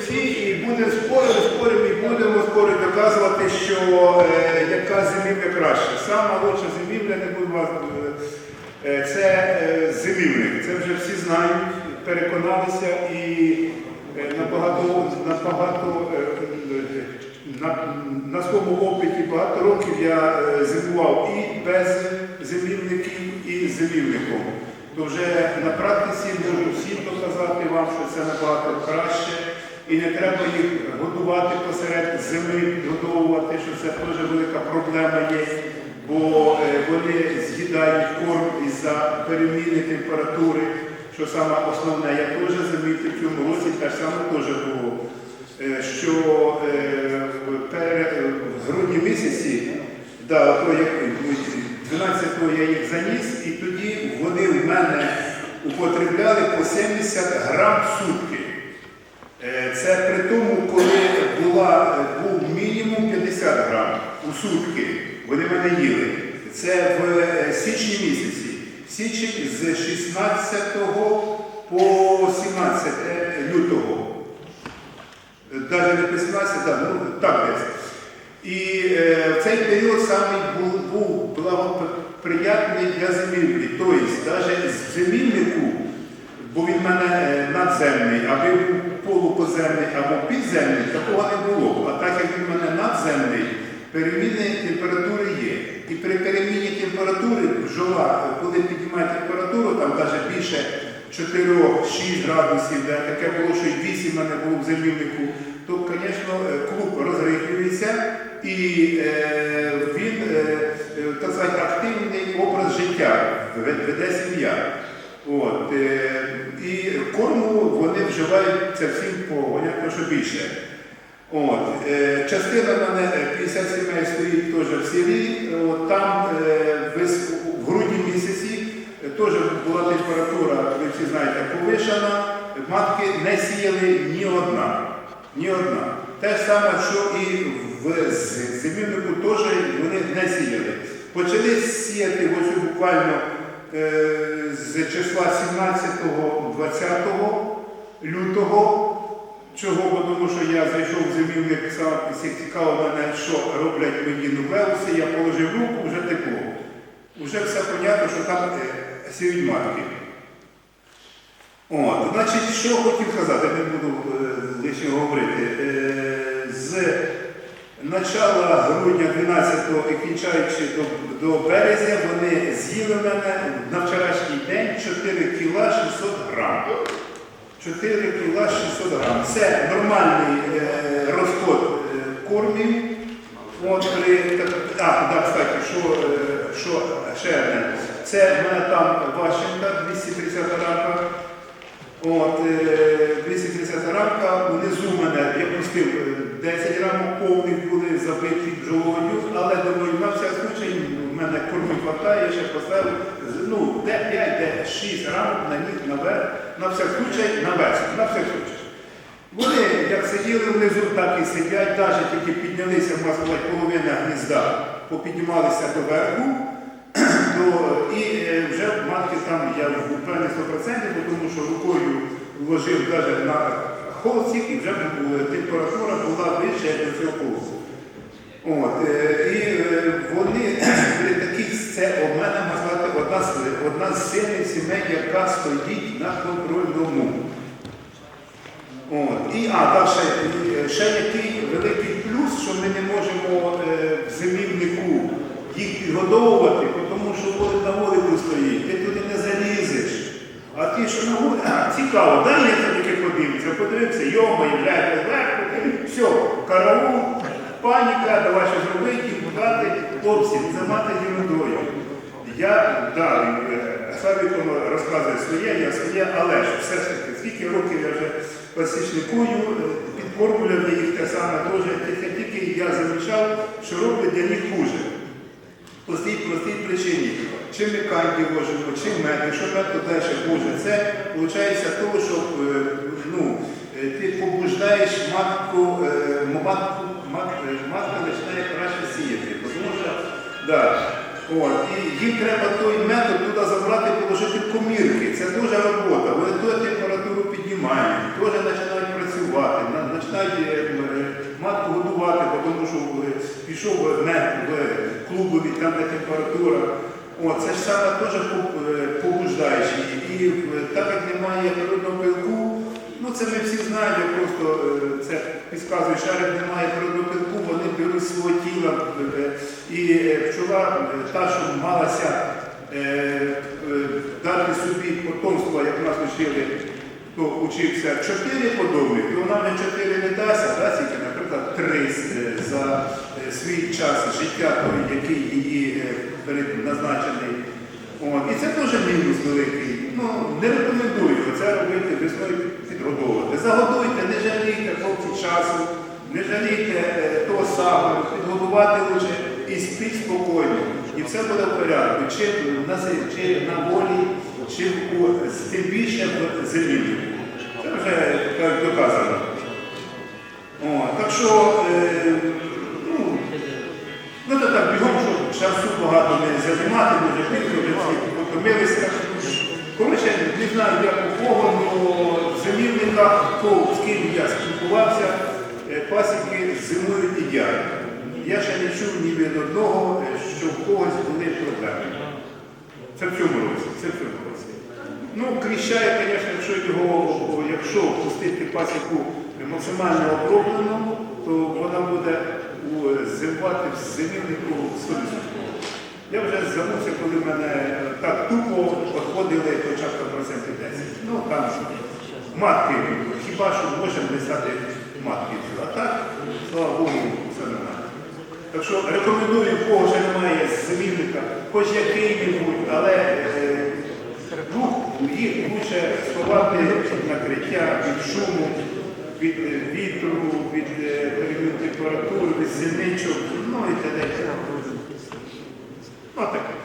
всі і будемо спорити, споримо і будемо спорити, доказувати, що е, яка зимівля краще. Сама лучша зимівля, не буду вас. е, Це е, зимівник. Це вже всі знають, переконалися і е, набагато, набагато е, на, на своєму опиті багато років я е, зимував і без зимівників, і з зимівником. То вже на практиці можу всім доказати вам, що це набагато краще. І не треба їх годувати посеред зими, годовувати, що це теж велика проблема є, бо е, вони з'їдають корм із-за переміни температури, що саме основне. Я теж замітив в цьому році, так само теж було, е, що е, в грудні місяці, да, то як 12-го я їх заніс, і тоді вони в мене употребляли по 70 грам сутки. Е, Це при тому, коли була, е, був мінімум 50 грам у сутки. Вони мене їли. Це в е, січні місяці. Січень з 16 по 17 лютого. Навіть не по 17, так, ну, так десь. І в цей період саме був, був благоприятний для зимівлі. Тобто, навіть з зимівнику, бо він в мене надземний, аби полупоземний або підземний, такого не було. А так як він в мене надземний, переміни температури є. І при переміні температури бджола, коли піднімає температуру, там навіть більше 4-6 градусів, де таке було, що і 8 в мене було в зимівнику, то, звісно, е, клуб розрихлюється і е, він, е, так сказати, активний образ життя ве- веде сім'я. От, корму вони вживають це по понятно, що більше. От, е, частина мене е, 50 сімей стоїть теж в селі. От, там е, в грудні місяці е, теж була температура, ви всі знаєте, повишена. Матки не сіяли ні одна. Ні одна. Те саме, що і в зимівнику теж вони не сіяли. Почали сіяти ось буквально е, з числа 17-20 лютого. Чого? Тому що я зайшов в зимівник, сам цікаво мене, що роблять мені нуклеуси, я положив руку, вже тепло. Вже все понятно, що там е, сіють матки. От, значить, що хотів сказати, не буду е, лише говорити. Е, з начала грудня 12-го і кінчаючи до, до березня, вони з'їли мене на вчорашній день 4 кіла 600 грам. 4 кіла 600 грам. Це нормальний е, розход е, кормів. От при, а, да, кстати, що, е, що ще одне. Це в мене там Ващенка 230 рамка. От, е, 230 рамка, внизу мене, я пустив е, 10 рамок повних були забиті бджолою, але думаю, на всяк случай в мене кормів хватає, я ще поставив ну, де 5, де 6 рамок на них наверх, на всяк случай наверх, на всяк случай. Вони як сиділи внизу, так і сидять, навіть тільки піднялися, можна сказати, половина гнізда, попіднімалися до верху, то, і е, вже матки там, я впевнений 100%, тому що рукою вложив навіть на і вже була- температура була вища як до цього холсту. От, е, і е, вони при таких, це мене можна одна, з- одна з сильних сімей, яка стоїть на контрольному. От. І, а, да, ще, ще який великий плюс, що ми не можемо е, в зимівнику їх підгодовувати, тому що вони на вулику стоїть, ти туди не залізеш. А ті, що на вулиці, цікаво, дай я таки подивився, подивився, йома, являє все, караул, паніка, давай що зробити, подати, хлопці, не займати ерундою. Я, да, е, Савіком розказує своє, я своє, але ж все ж таки, скільки років я вже пасічникую, е, підкормлював їх те саме теж, тільки, я замічав, що роблять для них хуже. По цій простій причині. Чим ми канді вожимо, чим мед, що мед далі хуже. Це виходить того, що е, ну, ти побуждаєш матку, е, матку, е, матка починає краще сіяти. Тому що, да, от, і їм треба той метод туди забрати, положити комірки. Це дуже робота. Вони ту температуру піднімають, теж починають працювати. На- починають е, матку годувати, тому що е, пішов в клубові, там де температура. О, це ж саме теж поб- е. І е, так як немає природного пилку, ну це ми всі знаємо, просто е, це підказую, що як немає природного пилку, вони беруть свого тіла. е, І е, пчола, та, що малася дати собі потомство, як нас вчили, хто учився чотири подобних, і вона не чотири не дасть, а дасть тільки, наприклад, три за свій час життя, який її назначений. От. І це теж мінус великий. Ну, не рекомендую це робити весною підгодовувати. Загодуйте, не жалійте хлопці часу, не жалійте е, того самого, підгодувати лише і спіть спокійно. І все буде в порядку. Чи чи на волі, чи тим більше в землі. Це вже так доказано. О, так що, багато не займати, дуже пізно, вже всі потомилися. Коротше, не знаю, як у кого, але зимівника, хто з ким я спілкувався, е, пасіки зимують ідеально. Я ще не чув ні від одного, е, що в когось були проблеми. Це в цьому році, це в цьому році. Ну, кріщає, звісно, якщо його, якщо пустити пасіку максимально оброблену, то вона буде у- зимувати в зимівнику 100%. Я вже забувся, коли в мене е, так тупо відходили там процентів 10. Ну там матки, хіба що можемо лисати матки. А так, слава Богу, все нормально. Так що рекомендую, в кого ще немає зимівника, хоч який-небудь, але е, ну, їх лучше сховати від накриття, від шуму, від е, вітру, від перемін температури, від синичок, ну і т.д. Ну таке.